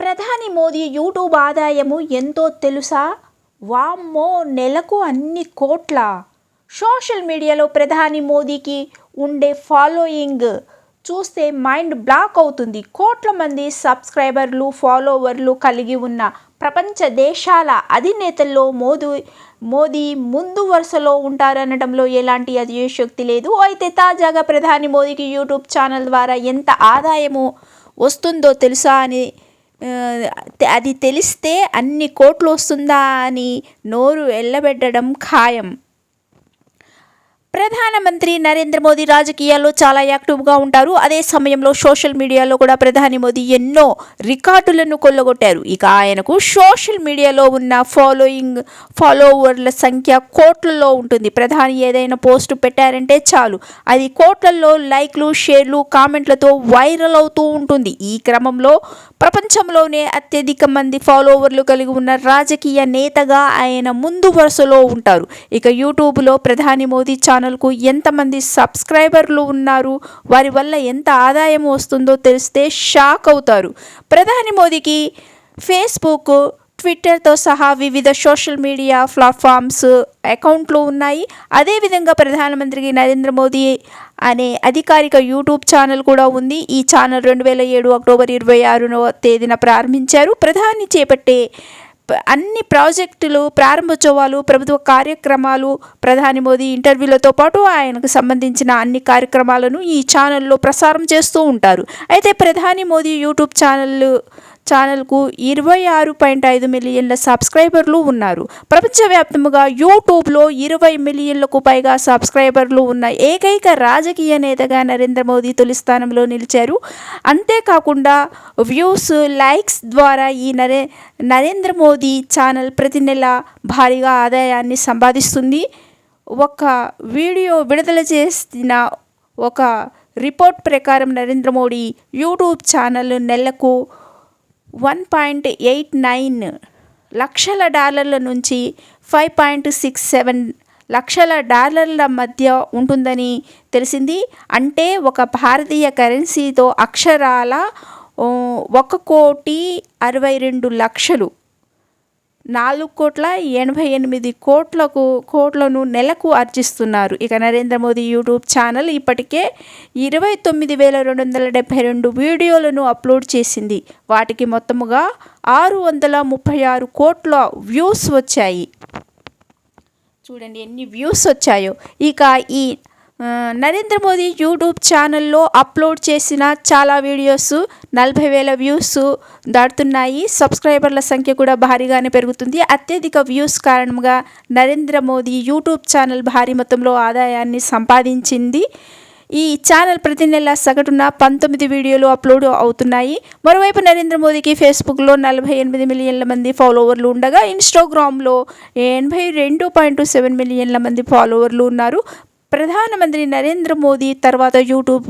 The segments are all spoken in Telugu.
ప్రధాని మోదీ యూట్యూబ్ ఆదాయము ఎంతో తెలుసా? వామ్మో నెలకు అన్ని కోట్ల? సోషల్ మీడియాలో ప్రధాని మోదీకి ఉండే ఫాలోయింగ్ చూస్తే మైండ్ బ్లాక్ అవుతుంది. కోట్ల మంది సబ్స్క్రైబర్లు ఫాలోవర్లు కలిగి ఉన్న ప్రపంచ దేశాల అధినేతల్లో మోదీ మోదీ ముందు వరుసలో ఉంటారనడంలో ఎలాంటి అతిశక్తి లేదు. అయితే తాజాగా ప్రధాని మోదీకి యూట్యూబ్ ఛానల్ ద్వారా ఎంత ఆదాయము వస్తుందో తెలుసా అని అది తెలిస్తే అన్ని కోట్లు వస్తుందా అని నోరు ఎల్లబెట్టడం ఖాయం. ప్రధానమంత్రి నరేంద్ర మోదీ రాజకీయాల్లో చాలా యాక్టివ్గా ఉంటారు. అదే సమయంలో సోషల్ మీడియాలో కూడా ప్రధాని మోదీ ఎన్నో రికార్డులను కొల్లగొట్టారు. ఇక ఆయనకు సోషల్ మీడియాలో ఉన్న ఫాలోయింగ్ ఫాలోవర్ల సంఖ్య కోట్లలో ఉంటుంది. ప్రధాని ఏదైనా పోస్ట్ పెట్టారంటే చాలు. అది కోట్లలో లైక్లు షేర్లు కామెంట్లతో వైరల్ అవుతూ ఉంటుంది. ఈ క్రమంలో ప్రపంచంలోనే అత్యధిక మంది ఫాలోవర్లు కలిగి ఉన్న రాజకీయ నేతగా ఆయన ముందు వరుసలో ఉంటారు. ఇక యూట్యూబ్లో ప్రధాని మోదీ ఛానల్కు ఎంతమంది సబ్స్క్రైబర్లు ఉన్నారు వారి వల్ల ఎంత ఆదాయం వస్తుందో తెలిస్తే షాక్ అవుతారు. ప్రధాని మోదీకి ఫేస్బుక్ ట్విట్టర్తో సహా వివిధ సోషల్ మీడియా ప్లాట్ఫామ్స్ అకౌంట్లు ఉన్నాయి. అదేవిధంగా ప్రధానమంత్రికి నరేంద్ర మోదీ అనే అధికారిక యూట్యూబ్ ఛానల్ కూడా ఉంది. ఈ ఛానల్ రెండు వేల ఏడు అక్టోబర్ ఇరవై ఆరునవ తేదీన ప్రారంభించారు. ప్రధాని చేపట్టే అన్ని ప్రాజెక్టులు ప్రారంభోత్సవాలు ప్రభుత్వ కార్యక్రమాలు ప్రధాని మోదీ ఇంటర్వ్యూలతో పాటు ఆయనకు సంబంధించిన అన్ని కార్యక్రమాలను ఈ ఛానల్లో ప్రసారం చేస్తూ ఉంటారు. అయితే ప్రధాని మోదీ యూట్యూబ్ ఛానల్ ఛానల్కు ఇరవై ఆరు పాయింట్ ఐదు మిలియన్ల సబ్స్క్రైబర్లు ఉన్నారు. ప్రపంచవ్యాప్తంగా యూట్యూబ్లో ఇరవై మిలియన్లకు పైగా సబ్స్క్రైబర్లు ఉన్న ఏకైక రాజకీయ నేతగా నరేంద్ర మోదీ తొలి స్థానంలో నిలిచారు. అంతేకాకుండా వ్యూస్ లైక్స్ ద్వారా ఈ నరే నరేంద్ర మోదీ ఛానల్ ప్రతి నెల భారీగా ఆదాయాన్ని సంపాదిస్తుంది. ఒక వీడియో విడుదల చేసిన ఒక రిపోర్ట్ ప్రకారం నరేంద్ర మోడీ యూట్యూబ్ ఛానల్ నెలకు వన్ పాయింట్ ఎయిట్ నైన్ లక్షల డాలర్ల నుంచి ఫైవ్ పాయింట్ సిక్స్ సెవెన్ లక్షల డాలర్ల మధ్య ఉంటుందని తెలిసింది. అంటే ఒక భారతీయ కరెన్సీతో అక్షరాల ఒక కోటి అరవై రెండు లక్షలు. నాలుగు కోట్ల ఎనభై ఎనిమిది కోట్లకు కోట్లను నెలకు ఆర్జిస్తున్నారు. ఇక నరేంద్ర మోదీ యూట్యూబ్ ఛానల్ ఇప్పటికే ఇరవై తొమ్మిది వేల రెండు వందల డెబ్బై రెండు వీడియోలను అప్లోడ్ చేసింది. వాటికి మొత్తముగా ఆరు వందల ముప్పై ఆరు కోట్ల వ్యూస్ వచ్చాయి. చూడండి ఎన్ని వ్యూస్ వచ్చాయో. ఇక ఈ నరేంద్ర మోదీ యూట్యూబ్ ఛానల్లో అప్లోడ్ చేసిన చాలా వీడియోస్ నలభై వేల వ్యూస్ దాటుతున్నాయి. సబ్స్క్రైబర్ల సంఖ్య కూడా భారీగానే పెరుగుతుంది. అత్యధిక వ్యూస్ కారణంగా నరేంద్ర మోదీ యూట్యూబ్ ఛానల్ భారీ మొత్తంలో ఆదాయాన్ని సంపాదించింది. ఈ ఛానల్ ప్రతి నెల సగటున పంతొమ్మిది వీడియోలు అప్లోడ్ అవుతున్నాయి. మరోవైపు నరేంద్ర మోదీకి ఫేస్బుక్లో నలభై ఎనిమిది మిలియన్ల మంది ఫాలోవర్లు ఉండగా ఇన్స్టాగ్రామ్లో ఎనభై రెండు పాయింట్ సెవెన్ మిలియన్ల మంది ఫాలోవర్లు ఉన్నారు. ప్రధానమంత్రి నరేంద్ర మోదీ తర్వాత యూట్యూబ్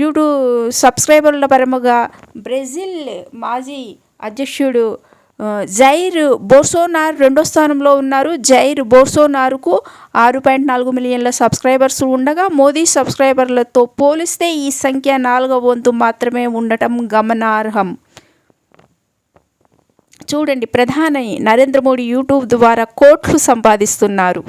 యూట్యూబ్ సబ్స్క్రైబర్ల పరముగా బ్రెజిల్ మాజీ అధ్యక్షుడు జైర్ బోర్సోనార్ రెండో స్థానంలో ఉన్నారు. జైర్ బోర్సోనార్కు ఆరు పాయింట్ నాలుగు మిలియన్ల సబ్స్క్రైబర్స్ ఉండగా మోదీ సబ్స్క్రైబర్లతో పోలిస్తే ఈ సంఖ్య నాలుగవ వంతు మాత్రమే ఉండటం గమనార్హం. చూడండి ప్రధాని నరేంద్ర మోడీ యూట్యూబ్ ద్వారా కోట్లు సంపాదిస్తున్నారు.